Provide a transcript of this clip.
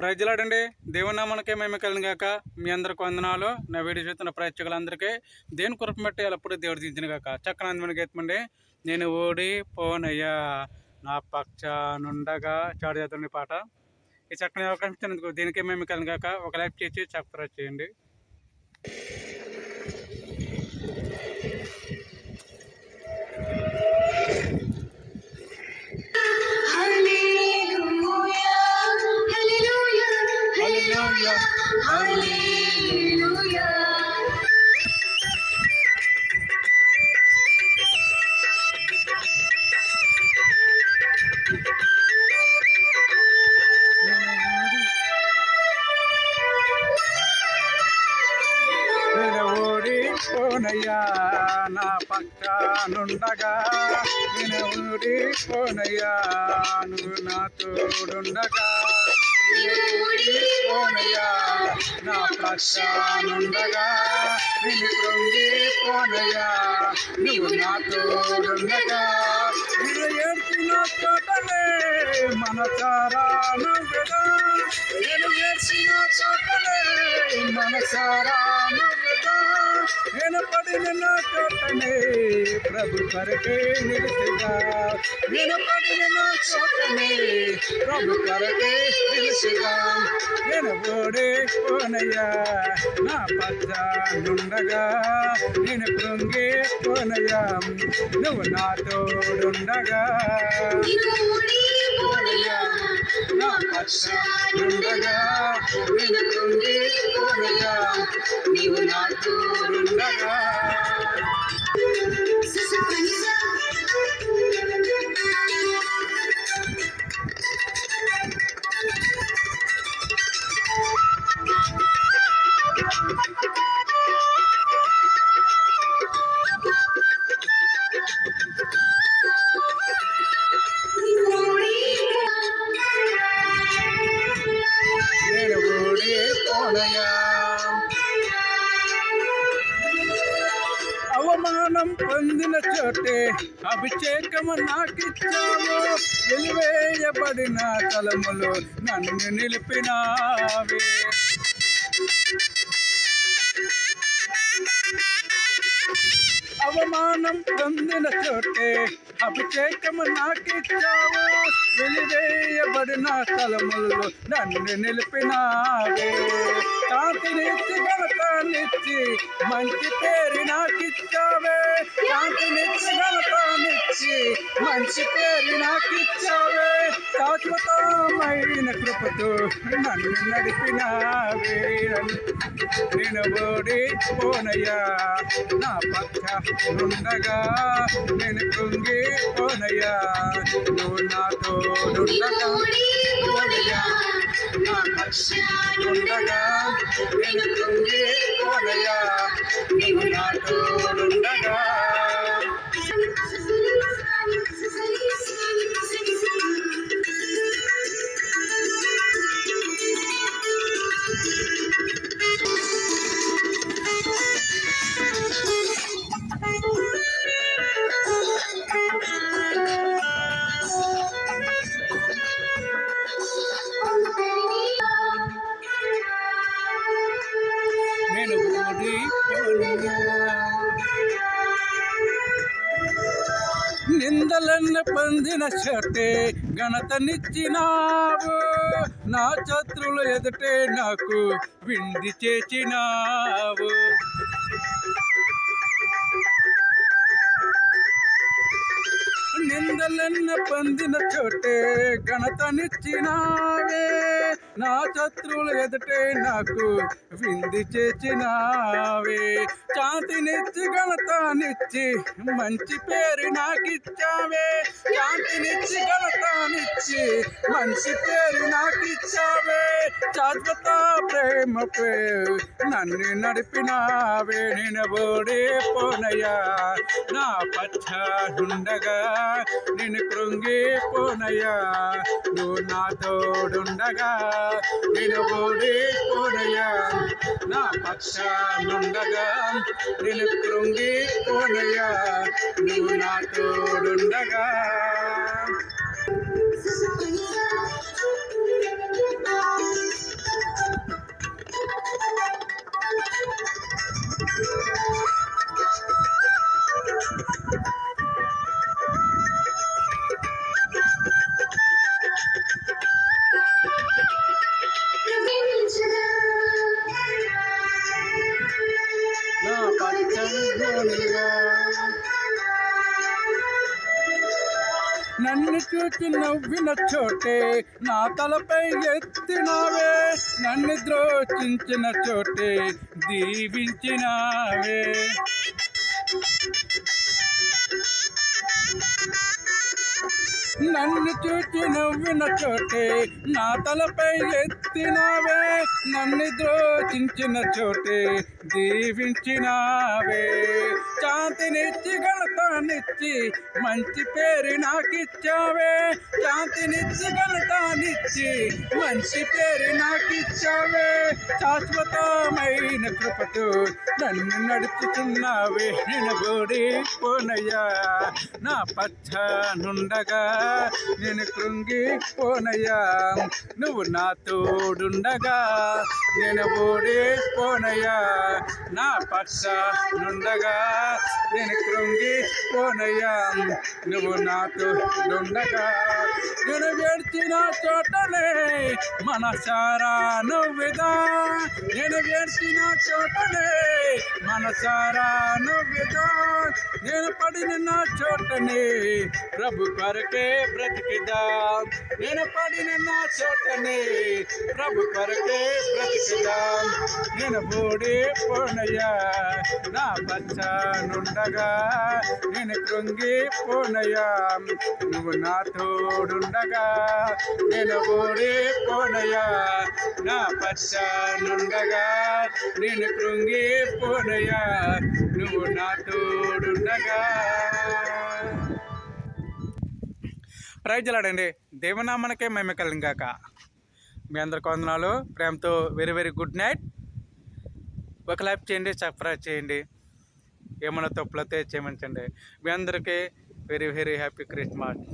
ప్రజలాడండి దేవుని నామనకే మేము కాక మీ అందరికి వందనాలు. నా వీడియో చూస్తున్న ప్రేక్షకులందరికీ దేని కృప ఎల్లప్పుడూ దేవుడు దించిన కాక చక్కనందమైన గీతమండి నేను ఓడి పోనయ్యా. నా పక్ష నుండగా చాడు చేతున్న పాట. ఈ చక్కని అవకాశం ఇచ్చినందుకు దీనికే మేము కాక ఒక లైక్ చేసి చక్కర చేయండి. నేను నా పక్క నుండగా. నేను ఓడి పోనయ్యా నువ్వు నా తోడుండగా. నేను నా పక్క నుండగా. నేను కృంగి పోనయ్యా నువ్వు నా తోడుండగా. మనసారాను నువ్వుగా నేను వేసిన చోటలే మనసారాను నేను పడిన నా చోటనే ప్రభు కొరకే నిలిచిగా. నేను పడిన నా చోటనే ప్రభు కొరకే నిలిచిగా. నేను ఓడే పోనయ్యా నా పచ్చ నుండగా. నేను కృంగే పోనయ్యా నువ్వు నా తోడుండగా. నా పచ్చ నుండగా నేను కృంగి పోనయ్యా నీవు నా అవమానం పొందిన చోటే అభిషేకము నాకిచ్చావు. వెలివేయబడిన తలములు నన్ను నిలిపినావే. అవమానం పొందిన చోటే అభిషేకము నాకిచ్చావు. వెలివేయబడిన తలములు నన్ను నిలిపినావే. కాంతినిచ్చి ఘనతాన్నిచ్చి మంచి పేరు నాకిచ్చావే. కాంతినిచ్చి ఘనతాన్నిచ్చి మంచి పేరు నాకిచ్చావే. శాశ్వతమైన కృపతో నన్ను నడిపినావే. నేను ఓడి పోనయ్యా నా పక్క నుండగా నేను కృంగి పోనయ్యా నువ్వు నా తోడుండగా నేను కృంగి పోనయ్యా నిందలన్న పొందిన షర్టే ఘనతనిచ్చినావు. నా శత్రువుల ఎదుటే నాకు విండి చేసినావు. నిందలన్న పొందిన చోటే ఘనతనిచ్చినావే. నా శత్రువులు ఎదుటే నాకు వింది చేసినావే. శాంతినిచ్చి ఘనతానిచ్చి మంచి పేరు నాకిచ్చావే. శాంతినిచ్చి ఘనతానిచ్చి మంచి పేరు నాకిచ్చావే. శాశ్వత ప్రేమపై నన్ను నడిపినావే. నేను ఓడే పోనయ్యా నా పచ్చ ఉండగా నేను కృంగి పోనయ్యా నువ్వు నా తోడుండగా నేను ఓడే పోనయ్యా నా పచ్చ నుండగా నేను కృంగి పోనయ్యా నువ్వు నా తోడుండగా నన్ను చూచి నవ్విన చోటే నా తలపై ఎత్తినావే. నన్ను ద్రోచించిన చోటే దీవించినావే. నన్ను చూచి నవ్విన చోటే నా తలపై ఎత్తినావే. నన్ను ద్రోచించిన చోటే దీవించినావే. శాంతినిచ్చి గణతానిచ్చి మంచి పేరు నాకిచ్చావే. శాంతినిచ్చి గణతానిచ్చి మంచి పేరు నాకిచ్చావే. శాశ్వతమైన కృపతో నన్ను నడుపుతున్నావే నేను గోడి పోనయ్యా నా పచ్చ నుండగా నేను కృంగి పోనయ్యా నువ్వు నా తోడుండగా నేను ఓడి పోనయ్యా నా పక్ష నుండగా నేను కృంగి పోనయ్యా నువ్వు నా తోడుండగా నేను వేడ్చిన చోటనే మనసారా నువ్వుదా. నేను వేడ్చిన చోటనే మనసారా నువ్వుదా. నేను పడిన నా చోటనే ప్రభు కొరకే బ్రతికిదా నేను పడిన నా చోటనే ప్రభు కొరకే బ్రతికిదా నేను బూడి పోనయ్యా నా బచ్చ నుండగా నేను కృంగి పోనయ్యా. నువ్వు నా తోడుండగా నేను బూడి పోనయ్యా నా పచ్చ నుండగా నేను కృంగి పోనయ్యా. నువ్వు నా తోడుండగా ప్రైజ్లాడండి దేవనామనకే మేము కలిగాక మీ అందరికి వందనాలు. ప్రేమతో వెరీ వెరీ గుడ్ నైట్. ఒక లైఫ్ చేయండి సబ్స్క్రైబ్ చేయండి. ఏమైనా తప్పులతో చేయమంచండి మీ అందరికీ వెరీ వెరీ హ్యాపీ క్రిస్మస్.